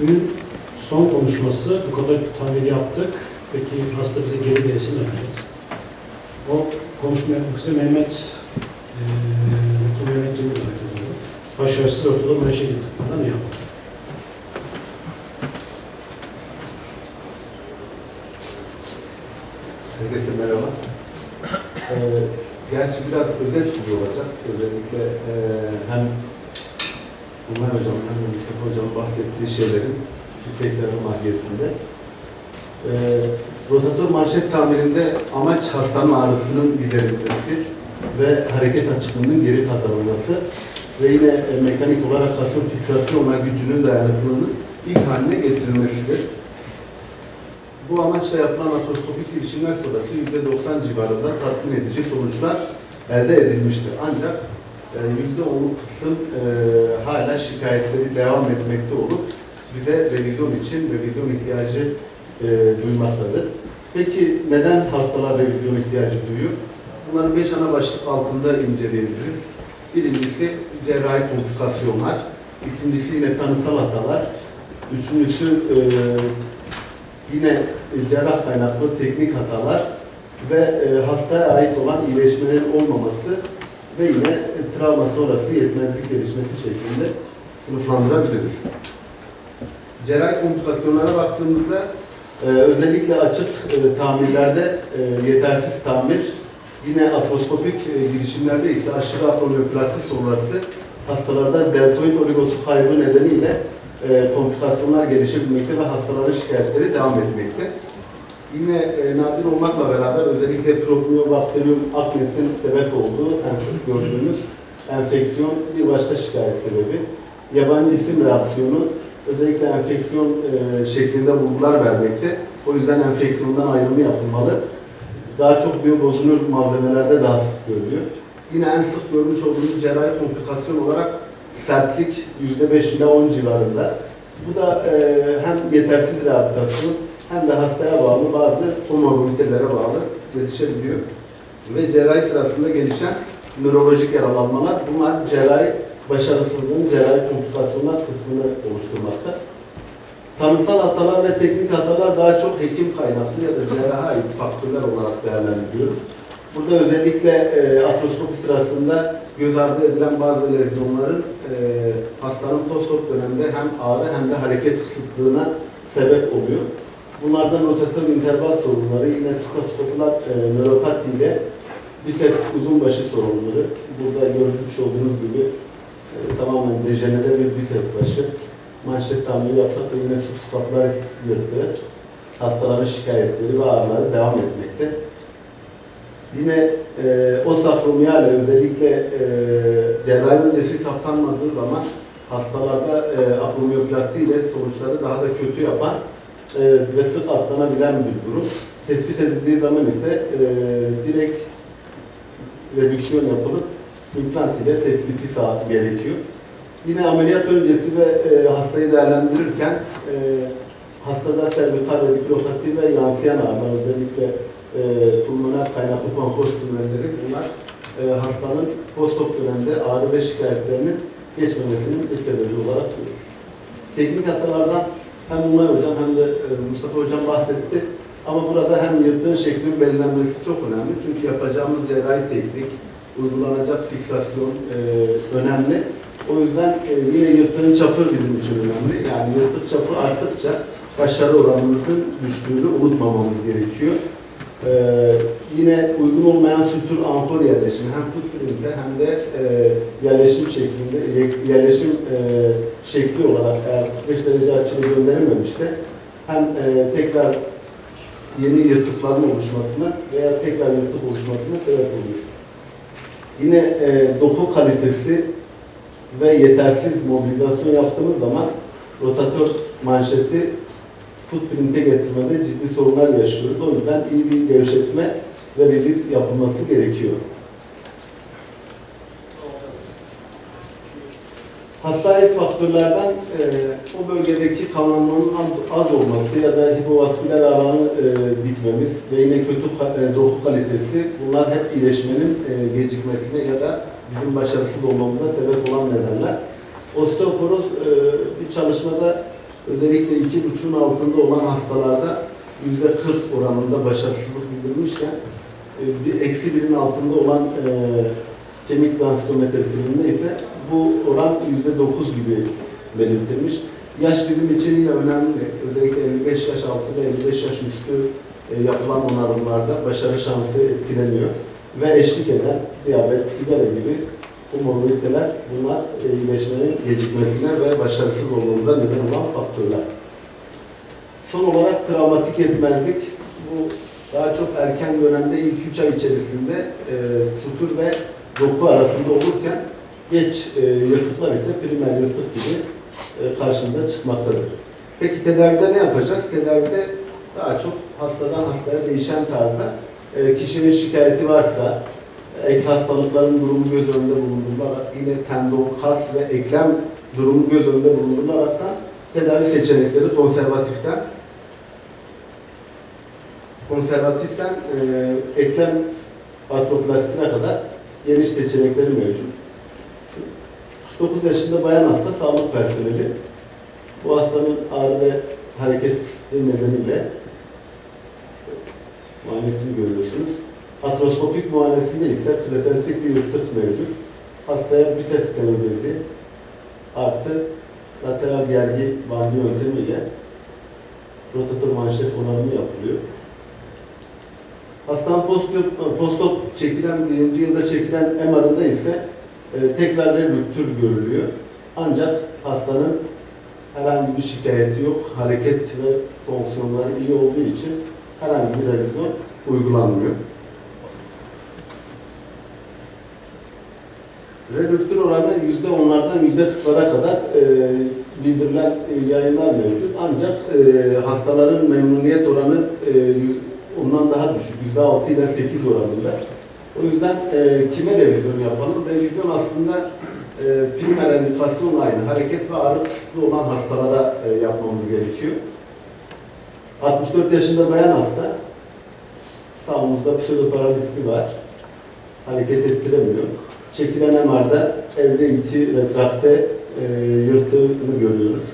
Günün son konuşması, bu kadar tamiri yaptık. Peki hasta bize geri gelsin yapacağız? O konuşma yapmak üzere Mehmet eee Tuna yönetimi davet ediyordu. Başarısız ortalama her şey gittiklerinde ne yapalım? Herkese merhaba. Ee, gerçi biraz özet gibi olacak. Özellikle e, hem Umay Hocam hem de Mustafa Hocam bahsettiği şeylerin bir tekrar mahiyetinde. Ee, rotatör manşet tamirinde amaç hastanın ağrısının giderilmesi ve hareket açıklığının geri kazanılması ve yine e, mekanik olarak kasın fiksasyonla gücünün dayanıklılığının ilk haline getirilmesidir. Bu amaçla yapılan atroskopik girişimler sonrası %90 civarında tatmin edici sonuçlar elde edilmiştir. Ancak e, %10'luk kısım e, hala şikayetleri devam etmekte olup bize revizyon için revizyon ihtiyacı e, duymaktadır. Peki neden hastalar revizyon ihtiyacı duyuyor? Bunları beş ana başlık altında inceleyebiliriz. Birincisi cerrahi komplikasyonlar, ikincisi yine tanısal hatalar, üçüncüsü e, yine cerrah kaynaklı teknik hatalar ve e, hastaya ait olan iyileşmenin olmaması ve yine e, travma sonrası yetmezlik gelişmesi şeklinde sınıflandırabiliriz. Cerrahi komplikasyonlara baktığımızda e, özellikle açık e, tamirlerde e, yetersiz tamir, yine atroskopik e, girişimlerde ise aşırı atromiyoplasti sonrası hastalarda deltoid oligosu kaybı nedeniyle e, komplikasyonlar gelişebilmekte ve hastaların şikayetleri devam etmekte. Yine e, nadir olmakla beraber özellikle Propionobacterium acnes'in sebep olduğu en sık gördüğümüz enfeksiyon bir başka şikayet sebebi. Yabancı isim reaksiyonu özellikle enfeksiyon e, şeklinde bulgular vermekte. O yüzden enfeksiyondan ayrımı yapılmalı. Daha çok biyobozunur malzemelerde daha sık görülüyor. Yine en sık görmüş olduğumuz cerrahi komplikasyon olarak sertlik %5 ile 10 civarında. Bu da e, hem yetersiz rehabilitasyon hem de hastaya bağlı bazı komorbiditelere bağlı gelişebiliyor. Ve cerrahi sırasında gelişen nörolojik yaralanmalar bunlar cerrahi başarısızlığın cerrahi komplikasyonlar kısmını oluşturmakta. Tanısal hatalar ve teknik hatalar daha çok hekim kaynaklı ya da cerraha ait faktörler olarak değerlendiriyoruz. Burada özellikle e, atroskopi sırasında göz ardı edilen bazı lezyonların e, hastanın postop dönemde hem ağrı hem de hareket kısıtlığına sebep oluyor. Bunlardan rotatör interval sorunları, yine skoskopular e, nöropati ile biceps uzunbaşı sorunları. Burada görmüş olduğunuz gibi e, tamamen dejenere bir biceps başı. Manşet tamiri yapsak da yine subscapularis yırtığı. Hastaların şikayetleri ve ağrıları devam etmekte. Yine e, o safromiyale özellikle e, cerrahi öncesi saptanmadığı zaman hastalarda e, ile sonuçları daha da kötü yapan e, ve sık atlanabilen bir durum. Tespit edildiği zaman ise e, direkt redüksiyon yapılıp implant ile tespiti sağ gerekiyor. Yine ameliyat öncesi ve e, hastayı değerlendirirken e, hastada servikal rediklokatif ve yansıyan ağrılar özellikle e, pulmoner kaynaklı konfor tümörleri bunlar e, hastanın postop dönemde ağrı ve şikayetlerinin geçmemesinin bir sebebi olarak görülür. Teknik hatalardan hem Umay Hocam hem de e, Mustafa Hocam bahsetti. Ama burada hem yırtığın şeklinin belirlenmesi çok önemli. Çünkü yapacağımız cerrahi teknik, uygulanacak fiksasyon e, önemli. O yüzden e, yine yırtığın çapı bizim için önemli. Yani yırtık çapı arttıkça başarı oranımızın düştüğünü unutmamamız gerekiyor. Ee, yine uygun olmayan sütür anfor yerleşimi hem footprint'te hem de e, yerleşim şeklinde ye- yerleşim e, şekli olarak eğer 45 derece açılı gönderilmemişse hem e, tekrar yeni yırtıkların oluşmasına veya tekrar yırtık oluşmasına sebep oluyor. Yine e, doku kalitesi ve yetersiz mobilizasyon yaptığımız zaman rotatör manşeti footprint'e getirmede ciddi sorunlar yaşıyoruz. O yüzden iyi bir gevşetme ve release yapılması gerekiyor. Hasta ait faktörlerden e, o bölgedeki kanlanmanın az, az olması ya da hipovasküler alanı e, dikmemiz ve yine kötü e, doku kalitesi bunlar hep iyileşmenin e, gecikmesine ya da bizim başarısız olmamıza sebep olan nedenler. Osteoporoz e, bir çalışmada özellikle iki buçuğun altında olan hastalarda yüzde 40 oranında başarısızlık bildirilmişken e, bir eksi birin altında olan e, kemik densitometresinde ise bu oran yüzde 9 gibi belirtilmiş. Yaş bizim için yine önemli. Özellikle 55 yaş altı ve 55 yaş üstü e, yapılan onarımlarda başarı şansı etkileniyor. Ve eşlik eden diyabet, sigara gibi komorbiditeler bunlar e, iyileşmenin gecikmesine ve başarısız olmamıza neden olan faktörler. Son olarak travmatik yetmezlik bu daha çok erken dönemde ilk 3 ay içerisinde e, sutur ve doku arasında olurken geç e, yırtıklar ise primer yırtık gibi e, karşımıza çıkmaktadır. Peki tedavide ne yapacağız? Tedavide daha çok hastadan hastaya değişen tarzda e, kişinin şikayeti varsa ek hastalıkların durumu göz önünde bulundurularak yine tendon, kas ve eklem durumu göz önünde bulundurularaktan tedavi seçenekleri konservatiften konservatiften e, eklem artroplastisine kadar geniş seçenekleri mevcut. 49 yaşında bayan hasta sağlık personeli. Bu hastanın ağrı ve hareket nedeniyle muayenesini görüyorsunuz. Atroskopik muayenesinde ise plasentrik bir yırtık mevcut. Hastaya biceps tenodezi artı lateral gergi bandı yöntemiyle rotator manşet onarımı yapılıyor. Hastanın post-op post çekilen, birinci yılda çekilen MR'ında ise e, tekrar relüktür görülüyor. Ancak hastanın herhangi bir şikayeti yok. Hareket ve fonksiyonları iyi olduğu için herhangi bir revizyon uygulanmıyor. Redüktür oranı yüzde onlardan yüzde kırklara kadar e, bildirilen e, yayınlar mevcut. Ancak e, hastaların memnuniyet oranı e, ondan daha düşük. Yüzde altı ile sekiz oranında. O yüzden e, kime revizyon yapalım? Revizyon aslında e, primer indikasyon aynı. Hareket ve ağrı kısıtlı olan hastalara e, yapmamız gerekiyor. 64 yaşında bayan hasta. Sağımızda pseudoparazisi var. Hareket ettiremiyor. Çekilen MR'da evre 2 retrakte e, yırtığını görüyoruz.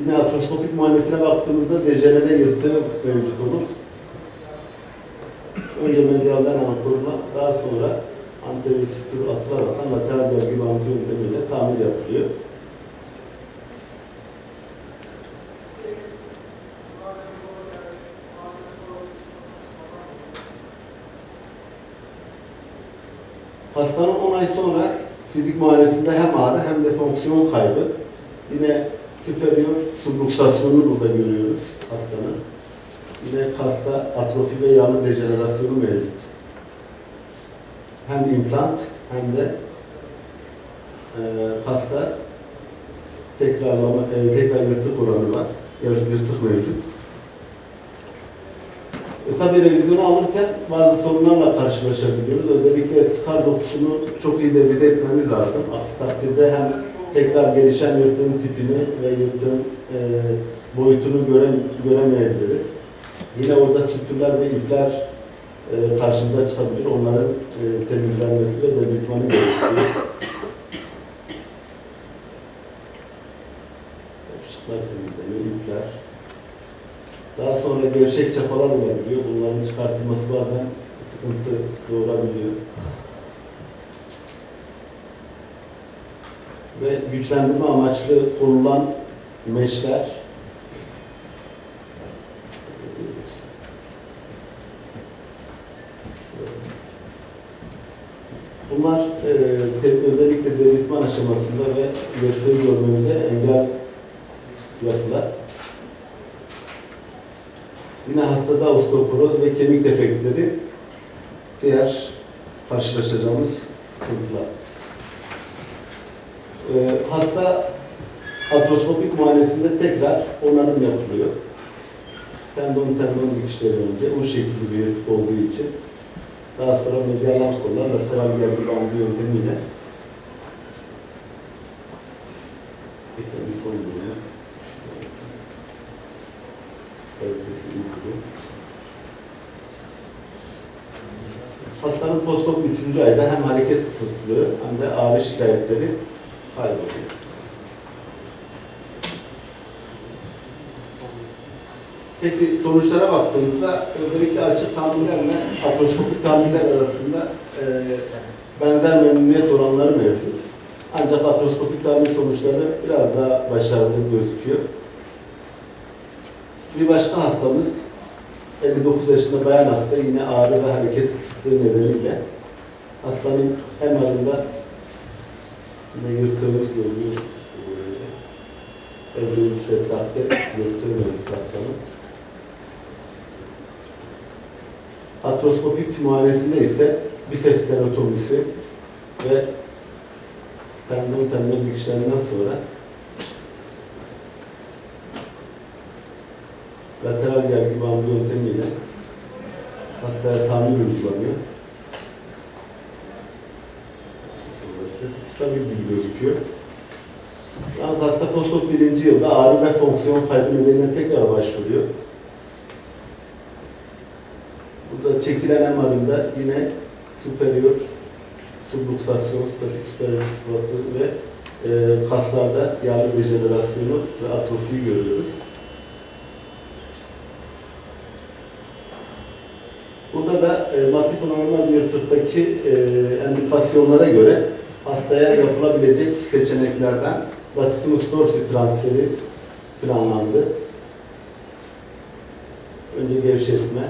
Yine atroskopik muayenesine baktığımızda dejenere yırtığı mevcut olur. Önce medialden ankorla, daha sonra anterior atılarak lateral belge bandı yöntemiyle tamir yapılıyor. Hastanın 10 ay sonra fizik muayenesinde hem ağrı hem de fonksiyon kaybı. Yine superior subluksasyonunu burada görüyoruz hastanın. Yine kasta atrofi ve yağlı dejenerasyonu mevcut. Hem implant hem de e, kasta tekrarlama, e, tekrar yırtık oranı var. Yır- Yırtık mevcut. E, tabii revizyonu alırken bazı sorunlarla karşılaşabiliyoruz. Özellikle skar dokusunu çok iyi devrede etmemiz lazım. Aksi takdirde hem tekrar gelişen yırtığın tipini ve yırtığın e, boyutunu göre, göremeyebiliriz. Yine orada sütürler ve ipler e, karşımıza çıkabilir. Onların e, temizlenmesi ve debitmanı gerekiyor. Yapışıklar temizleniyor, ipler. Daha sonra gevşek çapalar olabiliyor. Bunların çıkartılması bazen sıkıntı doğurabiliyor. Ve güçlendirme amaçlı konulan meşler Bunlar e, te- özellikle devletman aşamasında ve yırtığı görmemize engel yapılar. Yine hastada osteoporoz ve kemik defektleri diğer karşılaşacağımız sıkıntılar. Ee, hasta atroskopik muayenesinde tekrar onarım yapılıyor. Tendon tendon dikişleri önce o şekilde bir yırtık olduğu için daha sonra medial kollar lateral gergi bandı yöntemiyle bir son buluyor. Üniversitesi'nin okulu. Hastanın postop 3. ayda hem hareket kısıtlığı hem de ağrı şikayetleri kayboluyor. Peki sonuçlara baktığımızda özellikle açık tamirlerle atroskopik tamirler arasında e, benzer memnuniyet oranları mevcut. Ancak atroskopik tamir sonuçları biraz daha başarılı gözüküyor. Bir başka hastamız 59 yaşında bayan hasta yine ağrı ve hareket kısıtlığı nedeniyle hastanın MR'ında yine yırtığımız görülüyor. Evrilmiş etrafta mevcut hastanın. Atroskopik muayenesinde ise biceps tenotomisi ve tendon tendon dikişlerinden sonra lateral gergi bandı yöntemiyle hastaya tamir uygulanıyor. Sonrası stabil gibi gözüküyor. Yalnız hasta postop birinci yılda ağrı ve fonksiyon kaybı nedeniyle tekrar başvuruyor. Burada çekilen MR'ında yine superior subluksasyon, statik superior ve e, kaslarda yağlı dejenerasyonu ve atrofiyi görüyoruz. Burada da masif normal yırtıktaki e, endikasyonlara göre hastaya yapılabilecek seçeneklerden latissimus dorsi transferi planlandı. Önce gevşetme,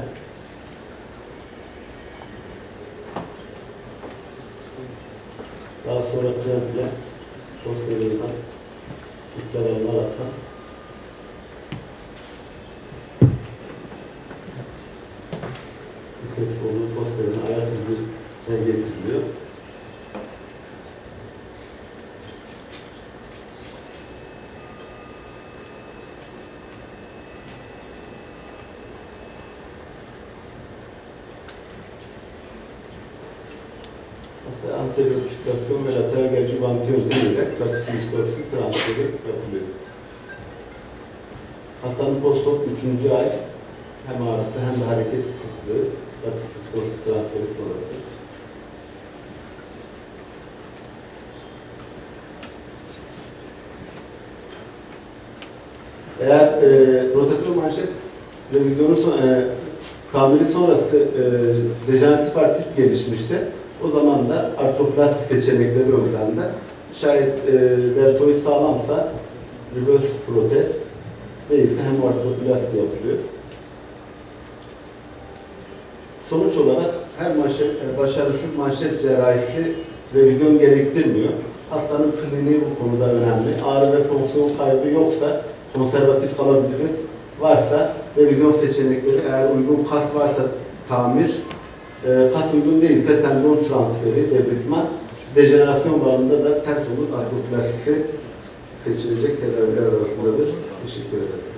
daha sonra klemple posteriordan ipler alınaraktan biceps getiriliyor. Hasta anterior ve lateral gerci bantı yöntemiyle platüsün dorsi transferi yapılıyor. Hastanın postop 3. ay hem ağrısı hem de hareket kısıtlığı dorsi transferi sonrası. Eğer e, rotatör manşet revizyonu son, e, tamiri sonrası e, dejeneratif artrit gelişmişse o zaman da artroplasti seçenekleri planda. Şayet e, deltoid sağlamsa reverse protez değilse hem artroplasti yapılıyor. Sonuç olarak her manşet, e, başarısız manşet cerrahisi revizyon gerektirmiyor. Hastanın kliniği bu konuda önemli. Ağrı ve fonksiyon kaybı yoksa konservatif kalabiliriz. Varsa revizyon seçenekleri eğer uygun kas varsa tamir, e, kas uygun değilse tendon transferi, debritman, dejenerasyon bağında da ters olur artroplastisi seçilecek tedaviler arasındadır. Teşekkür ederim.